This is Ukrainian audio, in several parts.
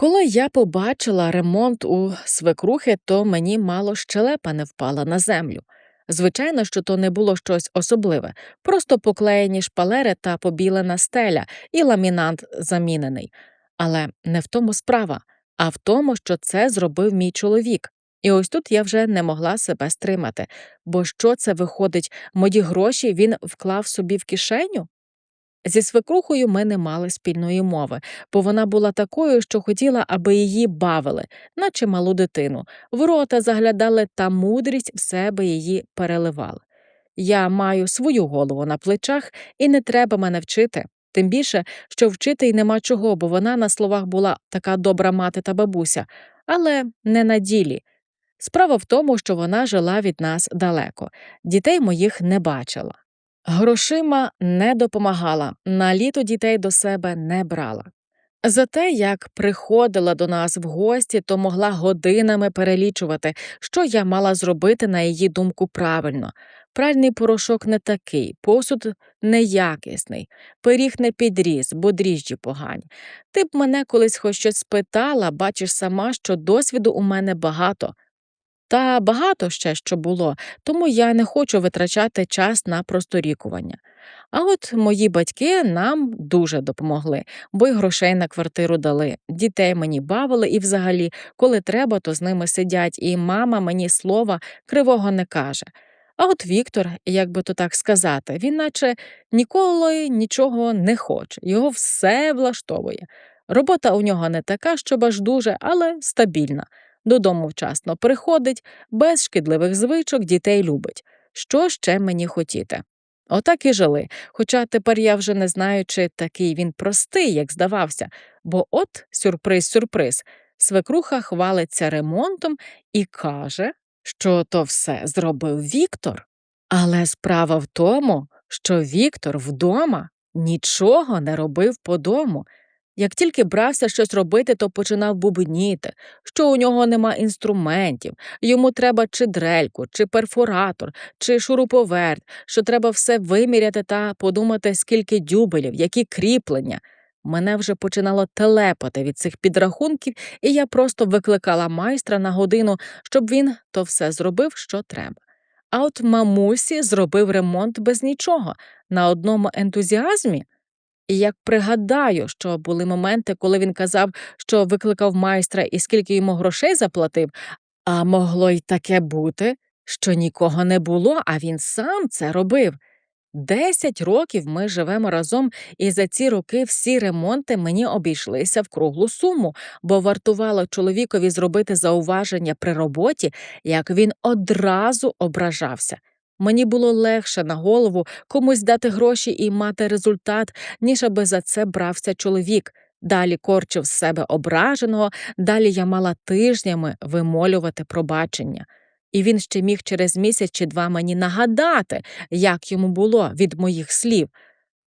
Коли я побачила ремонт у свекрухи, то мені мало щелепа не впала на землю. Звичайно, що то не було щось особливе, просто поклеєні шпалери та побілена стеля і ламінант замінений. Але не в тому справа, а в тому, що це зробив мій чоловік. І ось тут я вже не могла себе стримати. Бо що це виходить, мої гроші він вклав собі в кишеню? Зі свекрухою ми не мали спільної мови, бо вона була такою, що хотіла, аби її бавили, наче малу дитину, в рота заглядали та мудрість в себе її переливали. Я маю свою голову на плечах, і не треба мене вчити. Тим більше, що вчити й нема чого, бо вона на словах була така добра мати та бабуся, але не на ділі. Справа в тому, що вона жила від нас далеко, дітей моїх не бачила. Грошима не допомагала, на літо дітей до себе не брала. Зате, як приходила до нас в гості, то могла годинами перелічувати, що я мала зробити, на її думку, правильно. Пральний порошок не такий, посуд неякісний, пиріг не підріс, бо дріжджі погані. Ти б мене колись хоч щось спитала, бачиш сама, що досвіду у мене багато. Та багато ще що було, тому я не хочу витрачати час на просторікування. А от мої батьки нам дуже допомогли, бо й грошей на квартиру дали, дітей мені бавили і взагалі, коли треба, то з ними сидять, і мама мені слова кривого не каже. А от Віктор, як би то так сказати, він наче ніколи нічого не хоче, його все влаштовує. Робота у нього не така, щоб аж дуже, але стабільна. Додому вчасно приходить, без шкідливих звичок дітей любить. Що ще мені хотіти? Отак і жили. Хоча тепер я вже не знаю, чи такий він простий, як здавався, бо от сюрприз-сюрприз, свекруха хвалиться ремонтом і каже, що то все зробив Віктор. Але справа в тому, що Віктор вдома нічого не робив по дому. Як тільки брався щось робити, то починав бубніти, що у нього нема інструментів, йому треба чи дрельку, чи перфоратор, чи шуруповерт, що треба все виміряти та подумати, скільки дюбелів, які кріплення. Мене вже починало телепати від цих підрахунків, і я просто викликала майстра на годину, щоб він то все зробив, що треба. А от мамусі зробив ремонт без нічого, на одному ентузіазмі. І як пригадаю, що були моменти, коли він казав, що викликав майстра і скільки йому грошей заплатив, а могло й таке бути, що нікого не було, а він сам це робив. Десять років ми живемо разом, і за ці роки всі ремонти мені обійшлися в круглу суму, бо вартувало чоловікові зробити зауваження при роботі, як він одразу ображався. Мені було легше на голову комусь дати гроші і мати результат, ніж аби за це брався чоловік. Далі корчив з себе ображеного, далі я мала тижнями вимолювати пробачення. І він ще міг через місяць чи два мені нагадати, як йому було від моїх слів.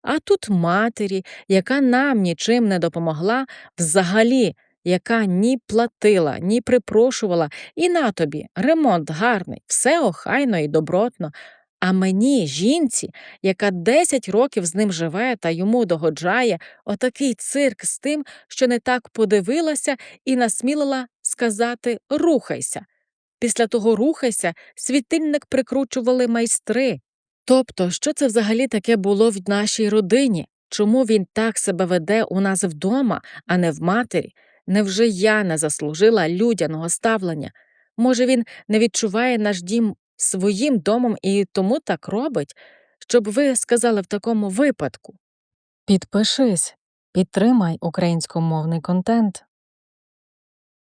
А тут матері, яка нам нічим не допомогла, взагалі, яка ні платила, ні припрошувала, і на тобі ремонт гарний, все охайно і добротно. А мені, жінці, яка 10 років з ним живе та йому догоджає, отакий цирк з тим, що не так подивилася і насмілила сказати рухайся. Після того рухайся, світильник прикручували майстри. Тобто, що це взагалі таке було в нашій родині? Чому він так себе веде у нас вдома, а не в матері? Невже я не заслужила людяного ставлення? Може, він не відчуває наш дім своїм домом і тому так робить? Щоб ви сказали в такому випадку? Підпишись, підтримай українськомовний контент.